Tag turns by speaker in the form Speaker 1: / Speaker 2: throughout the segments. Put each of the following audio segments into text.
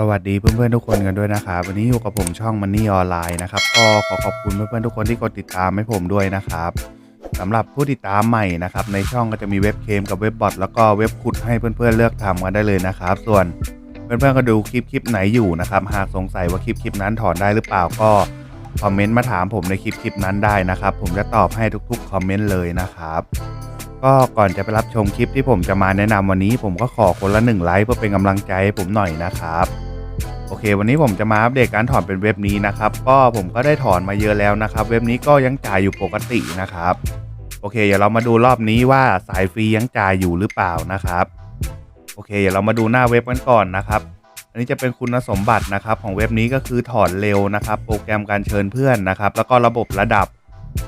Speaker 1: สวัสดีเพื่อนๆทุกคนกันด้วยนะครับวันนี้อยู่กับผมช่องมันนี่ออนไลน์นะครับก็ขอขอบคุณเพื่อนๆทุกคนที่กดติดตามให้ผมด้วยนะครับสำหรับผู้ติดตามใหม่นะครับในช่องก็จะมีเว็บเคมกับเว็บบอทแล้วก็เว็บขุดให้เพื่อนๆเลือกทำกันได้เลยนะครับ ส่วนเพื่อนๆก็ดูคลิปคลิปไหนอยู่นะครับหากสงสัยว่าคลิปคลิปนั้นถอนได้หรือเปล่าก็คอมเมนต์มาถามผมในคลิปคลิปนั้นได้นะครับ ผมจะตอบให้ทุกๆคอมเมนต์เลยนะครับก็ก่อนจะไปรับชมคลิปที่ผมจะมาแนะนำวันนี้ ผมก็ขอคนละหนึ่งไลค์เพื่อเป็นกำลังใจให้ผมหน่อยนะครับ เค วันนี้ผมจะมาอัปเดตการถอนเป็นเว็บนี้นะครับ ก็ผมก็ได้ถอนมาเยอะแล้วนะครับ เว็บนี้ก็ยังจ่ายอยู่ปกตินะครับ โอเค เดี๋ยวเรามาดูรอบนี้ว่าสายฟรียังจ่ายอยู่หรือเปล่านะครับ โอเค เดี๋ยวเรามาดูหน้าเว็บกันก่อนนะครับ อันนี้จะเป็นคุณสมบัตินะครับ ของเว็บนี้ก็คือถอนเร็วนะครับ โปรแกรมการเชิญเพื่อนนะครับ แล้วก็ระบบระดับ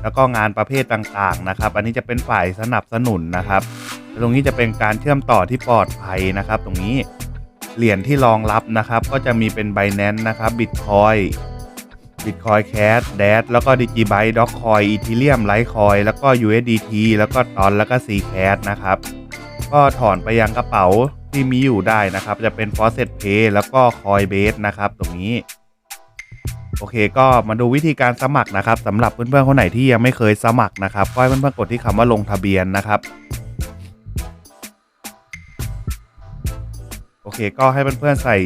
Speaker 1: แล้วก็งานประเภทต่างๆนะครับ อันนี้จะเป็นฝ่ายสนับสนุนนะครับ ตรงนี้จะเป็นการเชื่อมต่อที่ปลอดภัยนะครับ ตรงนี้ เหรียญที่รองรับนะครับ ก็จะมีเป็น Binance นะครับ Bitcoin Bitcoin Cash d a s แล้วก็ Digibyte Dogecoin Ethereum Litecoin แล้วก็ USDT แล้วก็ตอนแล้วก็ Zcash นะครับ ก็ถอนไปยังกระเป๋าที่มีอยู่ได้นะครับ จะเป็น Faucet Pay แล้วก็ Coinbase นะครับตรงนี้โอเคก็มาดูวิธีการสมัครนะครับสำหรับเพื่อนๆคนไหนที่ยังไม่เคยสมัครนะครับก็ให้เพื่อนๆกดที่คำว่าลงทะเบียนนะครับ อเค ก็ให้เพื่อนๆใส่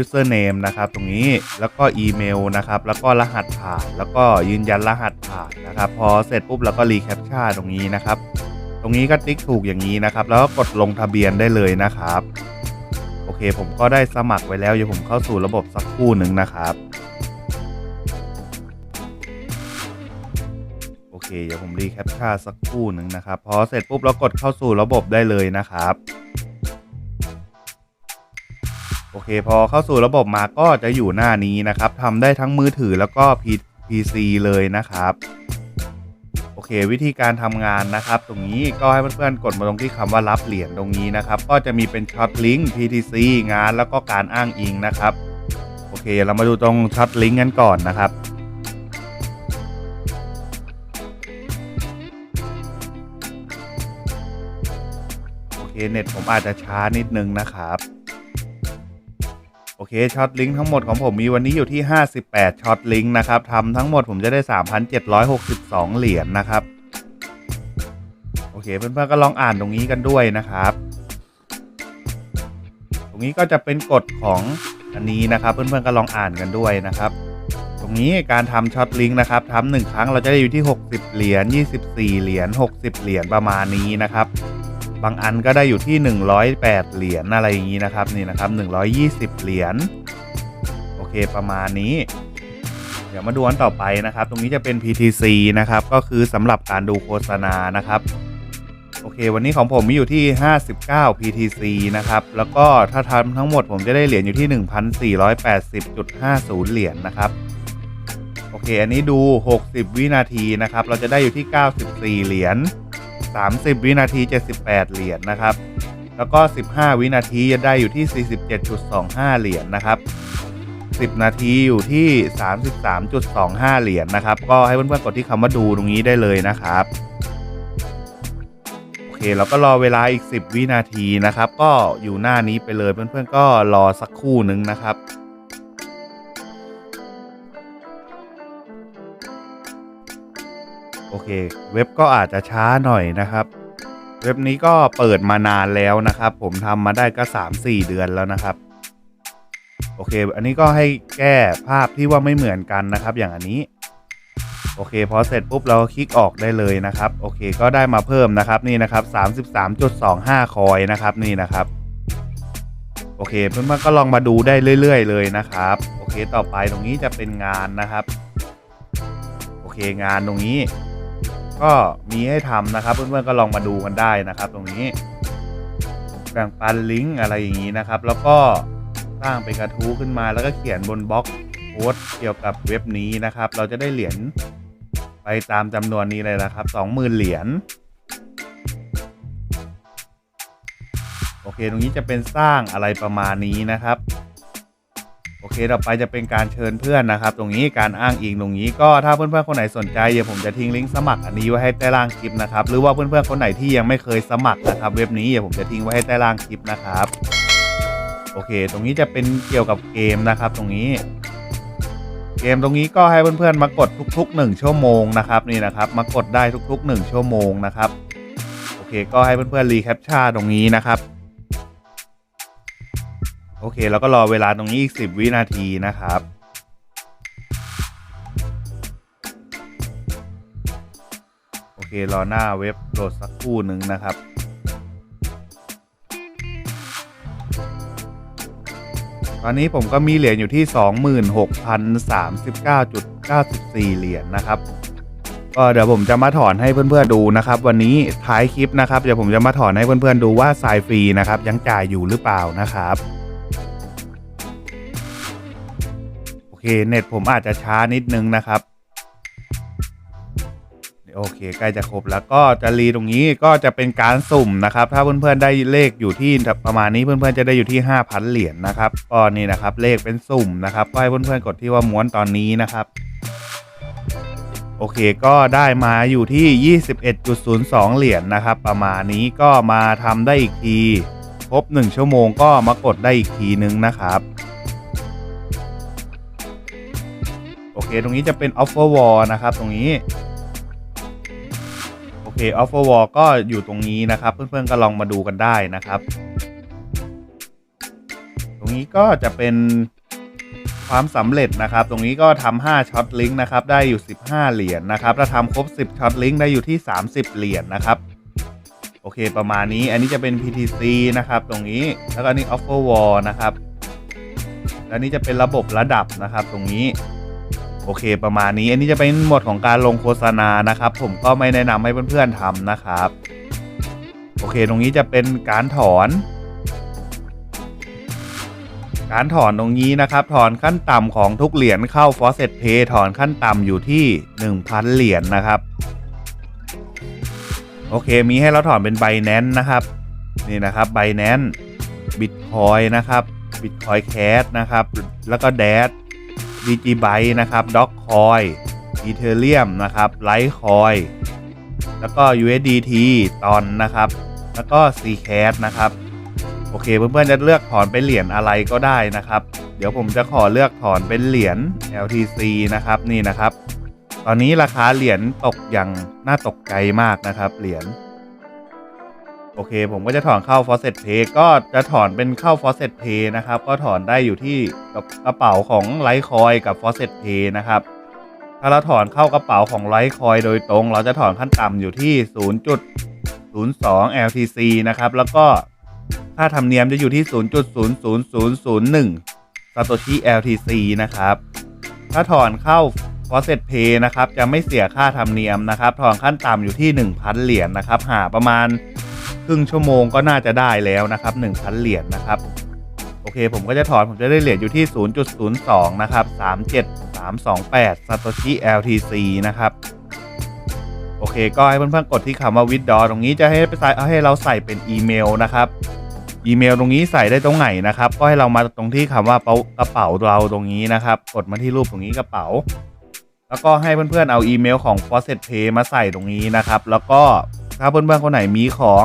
Speaker 1: username นะครับ ตรงนี้แล้วก็อีเมลนะครับ แล้วก็รหัสผ่าน แล้วก็ยืนยันรหัสผ่านนะครับ พอเสร็จปุ๊บแล้วก็รีแคปชั่นตรงนี้นะครับ ตรงนี้ก็ติ๊กถูกอย่างนี้นะครับ แล้วก็กดลงทะเบียนได้เลยนะครับ โอเค ผมก็ได้สมัครไว้แล้วเดี๋ยวผมเข้าสู่ระบบสักครู่หนึ่งนะครับโอเค เดี๋ยวผมรีแคปชั่นสักครู่หนึ่งนะครับ พอเสร็จปุ๊บเรากดเข้าสู่ระบบได้เลยนะครับ โอเค พอเข้าสู่ระบบมาก็จะอยู่หน้านี้นะครับทำได้ทั้งมือถือแล้วก็ PC เลยนะครับ โอเค วิธีการทำงานนะครับ ตรงนี้ก็ให้เพื่อนๆกดมาตรงที่คำว่ารับเหรียญตรงนี้นะครับ ก็จะมีเป็นช็อตลิงก์ PTC งานแล้วก็การอ้างอิงนะครับ โอเค เรามาดูตรงช็อตลิงก์กันก่อนนะครับโอเคเน็ตผมอาจจะช้านิดนึงนะครับ โอเคช็อตลิงก์ทั้งหมดของผมมีวันนี้อยู่ที่ 58ช็อตลิงก์นะครับทำทั้งหมดผมจะได้ 3,762 เหรียญนะครับ โอเคเพื่อนๆก็ลองอ่านตรงนี้กันด้วยนะครับ ตรงนี้ก็จะเป็นกฎของอันนี้นะครับ เพื่อนๆก็ลองอ่านกันด้วยนะครับ ตรงนี้การทำช็อตลิงก์นะครับทำหนึ่งครั้งเราจะได้อยู่ที่ 60 เหรียญ24 เหรียญ60 เหรียญประมาณนี้นะครับ บางอันก็ได้อยู่ที่ 108 เหรียญอะไรอย่างนี้นะครับนี่นะครับ 120 เหรียญโอเคประมาณนี้ เดี๋ยวมาดูอันต่อไปนะครับ ตรงนี้จะเป็น PTC นะครับ ก็คือสำหรับการดูโฆษณานะครับโอเค วันนี้ของผมมีอยู่ที่ 59 PTC นะครับ แล้วก็ถ้าทำทั้งหมดผมจะได้เหรียญอยู่ที่ 1,480.50 เหรียญนะครับ โอเค อันนี้ดู 60 วินาทีนะครับ เราจะได้อยู่ที่ 94 เหรียญ 30 วินาที 78 เหรียญนะครับ แล้วก็ 15 วินาทีจะได้อยู่ที่ 47.25 เหรียญนะครับ 10 นาทีอยู่ที่ 33.25 เหรียญนะครับ ก็ให้เพื่อนๆกดที่คำว่าดูตรงนี้ได้เลยนะครับโอเคเราก็รอเวลาอีก 10 วินาทีนะครับ ก็อยู่หน้านี้ไปเลยเพื่อนๆก็รอสักครู่หนึ่งนะครับ โอเค เว็บก็อาจจะช้าหน่อยนะครับ เว็บนี้ก็เปิดมานานแล้วนะครับ ผมทำมาได้ก็ 3-4 เดือนแล้วนะครับ โอเค อันนี้ก็ให้แก้ภาพที่ว่าไม่เหมือนกันนะครับ อย่างอันนี้ โอเคพอเสร็จปุ๊บเราคลิกออกได้เลยนะครับ โอเค ก็ได้มาเพิ่มนะครับนี่นะครับ 33.25 คอยนะครับนี่นะครับโอเคเพื่อนๆก็ลองมาดูได้เรื่อย ๆ เลยนะครับ โอเคต่อไปตรงนี้จะเป็นงานนะครับ โอเคงานตรงนี้ ก็มีให้ทำนะครับ เพื่อนๆก็ลองมาดูกันได้นะครับ ตรงนี้แบ่งปันลิงก์อะไรอย่างนี้นะครับ แล้วก็สร้างเป็นกระทู้ขึ้นมาแล้วก็เขียนบนบล็อกโพสเกี่ยวกับเว็บนี้นะครับ เราจะได้เหรียญไปตามจำนวนนี้เลยนะครับ20,000 เหรียญโอเค ตรงนี้จะเป็นสร้างอะไรประมาณนี้นะครับ เคต่อไปจะเป็นการเชิญเพื่อนนะครับ ตรงนี้การอ้างอิงตรงนี้ก็ถ้าเพื่อนๆคนไหนสนใจเดี๋ยวผมจะทิ้งลิงก์สมัครอันนี้ไว้ให้ใต้ล่างคลิปนะครับหรือว่าเพื่อนๆคนไหนที่ยังไม่เคยสมัครนะครับ เว็บนี้เดี๋ยวผมจะทิ้งไว้ให้ใต้ล่างคลิปนะครับโอเค ตรงนี้จะเป็นเกี่ยวกับเกมนะครับ ตรงนี้ เกมตรงนี้ก็ให้เพื่อนๆมากดทุก ๆ 1 ชั่วโมงนะครับนี่นะครับ มากดได้ทุก ๆ 1 ชั่วโมงนะครับโอเค ก็ให้เพื่อนๆรีแคปชั่นตรงนี้นะครับ โอเค แล้วก็รอเวลาตรงนี้อีก 10 วินาทีนะครับ โอเค รอหน้าเว็บโหลดสักครู่หนึ่งนะครับตอนนี้ผมก็มีเหรียญอยู่ที่ 26,039.94 เหรียญนะครับ ก็เดี๋ยวผมจะมาถอนให้เพื่อนๆดูนะครับ วันนี้ท้ายคลิปนะครับ เดี๋ยวผมจะมาถอนให้เพื่อนๆดูว่าสายฟรีนะครับยังจ่ายอยู่หรือเปล่านะครับ เคเน็ตผมอาจจะช้านิดนึงนะครับโอเคใกล้จะครบแล้วก็จะรีตรงนี้ก็จะเป็นการสุ่มนะครับ ถ้าเพื่อนๆได้เลขอยู่ที่ประมาณนี้เพื่อนๆจะได้อยู่ที่ 5,000 เหรียญนะครับก็นี่นะครับเลขเป็นสุ่มนะครับก็ให้เพื่อนๆกดที่ว่าม้วนตอนนี้นะครับโอเคก็ได้มาอยู่ที่ 21.02 เหรียญนะครับ ประมาณนี้ก็มาทำได้อีกที ครบ 1 ชั่วโมงก็มากดได้อีกทีนึงนะครับ โอเค ตรงนี้จะเป็น offer wall นะครับ ตรงนี้ โอเค offer wall ก็อยู่ตรงนี้นะครับ เพื่อนๆก็ลองมาดูกันได้นะครับ ตรงนี้ก็จะเป็นความสำเร็จนะครับ ตรงนี้ก็ทำ5ช็อตลิงก์นะครับ ได้อยู่ 15 เหรียญนะครับ ถ้าทำครบ 10ช็อตลิงก์ได้อยู่ที่ 30 เหรียญนะครับ โอเค ประมาณนี้ อันนี้จะเป็น PTC นะครับ ตรงนี้ แล้วก็อันนี้ offer wall นะครับ แล้วนี่จะเป็นระบบระดับนะครับ ตรงนี้ โอเคประมาณนี้ อันนี้จะเป็นหมดของการลงโฆษณานะครับ ผมก็ไม่แนะนำให้เพื่อนๆทำนะครับ โอเคตรงนี้จะเป็นการถอน การถอนตรงนี้นะครับ ถอนขั้นต่ำของทุกเหรียญเข้า Faucet Pay ถอนขั้นต่ำอยู่ที่ 1,000 เหรียญนะครับ โอเคมีให้เราถอนเป็น Binance นะครับ นี่นะครับ Binance Bitcoin นะครับ Bitcoin Cash นะครับ แล้วก็แดด Dash DG Byte นะครับ Dogecoin Ethereum นะครับ Litecoin แล้วก็ USDT ตอนนะครับ แล้วก็ Zcash นะครับ โอเค เพื่อนๆจะเลือกถอนเป็นเหรียญอะไรก็ได้นะครับ เดี๋ยวผมจะขอเลือกถอนเป็นเหรียญ LTC นะครับนี่นะครับ ตอนนี้ราคาเหรียญตกอย่างน่าตกใจมากนะครับเหรียญ โอเค ผมก็จะถอนเข้า Faucet Pay ก็จะถอนเป็นเข้า Faucet Pay นะครับ ก็ถอนได้อยู่ที่กระเป๋าของ Litecoin กับ Faucet Pay นะครับ ถ้าเราถอนเข้ากระเป๋าของ Litecoin โดยตรง เราจะถอนขั้นต่ำอยู่ที่ 0.02 LTC นะครับ แล้วก็ค่าธรรมเนียมจะอยู่ที่ 0.00001 Satoshi LTC นะครับ ถ้าถอนเข้า Faucet Pay นะครับ จะไม่เสียค่าธรรมเนียมนะครับ ถอนขั้นต่ำอยู่ที่ 1,000 เหรียญนะครับ หาประมาณ ครึ่งชั่วโมงก็น่าจะได้แล้วนะครับ1,000 เหรียญนะครับ โอเค ผมก็จะถอน ผมจะได้เหรียญอยู่ที่ 0.02 นะครับ 37328 Satoshi LTC นะครับ โอเค ก็ให้เพื่อนๆกดที่คำว่า withdraw ตรงนี้จะให้ไปใส่ให้เราใส่เป็นอีเมลนะครับอีเมลตรงนี้ใส่ได้ตรงไหนนะครับ ก็ให้เรามาตรงที่คำว่ากระเป๋าเราตรงนี้นะครับ กดมาที่รูปตรงนี้กระเป๋า แล้วก็ให้เพื่อนๆเอาอีเมลของ Faucet Pay มาใส่ตรงนี้นะครับ แล้วก็ถ้าเพื่อนๆคนไหนมีของ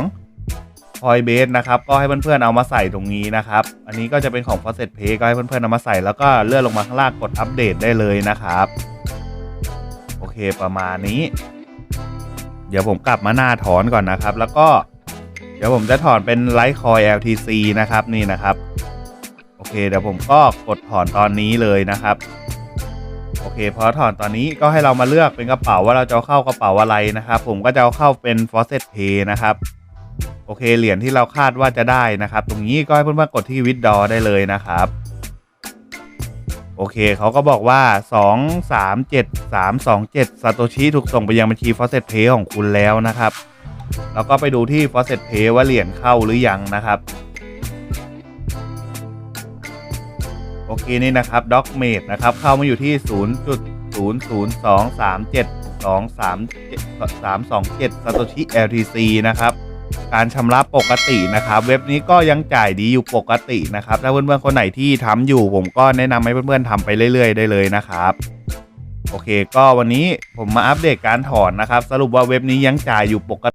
Speaker 1: Coinbase นะครับ ก็ให้เพื่อนๆเอามาใส่ตรงนี้นะครับ อันนี้ก็จะเป็นของ Faucet Pay ก็ให้เพื่อนๆเอามาใส่แล้วก็เลื่อนลงมาข้างล่างกดอัปเดตได้เลยนะครับ โอเคประมาณนี้ เดี๋ยวผมกลับมาหน้าถอนก่อนนะครับ แล้วก็เดี๋ยวผมจะถอนเป็น Litecoin LTC นะครับนี่นะครับ โอเคเดี๋ยวผมก็กดถอนตอนนี้เลยนะครับโอเคพอถอนตอนนี้ก็ให้เรามาเลือกเป็นกระเป๋าว่าเราจะเข้ากระเป๋าอะไรนะครับ ผมก็จะเอาเข้าเป็น Faucet Pay นะครับ โอเคเหรียญที่เราคาดว่าจะได้นะครับ ตรงนี้ก็ให้เพื่อนๆกดที่ withdraw ได้เลยนะครับ โอเคเขาก็บอกว่า 2 3 7 3 2 7 Satoshi ถูกส่งไปยังบัญชี Faucet Pay ของคุณแล้วนะครับ แล้วก็ไปดูที่ Faucet Pay ว่าเหรียญเข้าหรือยังนะครับโอเคนี่นะครับ d o c m a t e นะครับเข้ามาอยู่ที่ 0.002372337 Satoshi LTC นะครับ การชำระปกตินะครับ เว็บนี้ก็ยังจ่ายดีอยู่ปกตินะครับ ถ้าเพื่อนๆคนไหนที่ทำอยู่ ผมก็แนะนำให้เพื่อนๆทำไปเรื่อยๆ ได้เลยนะครับโอเค ก็วันนี้ผมมาอัปเดตการถอนนะครับ สรุปว่าเว็บนี้ยังจ่ายอยู่ปก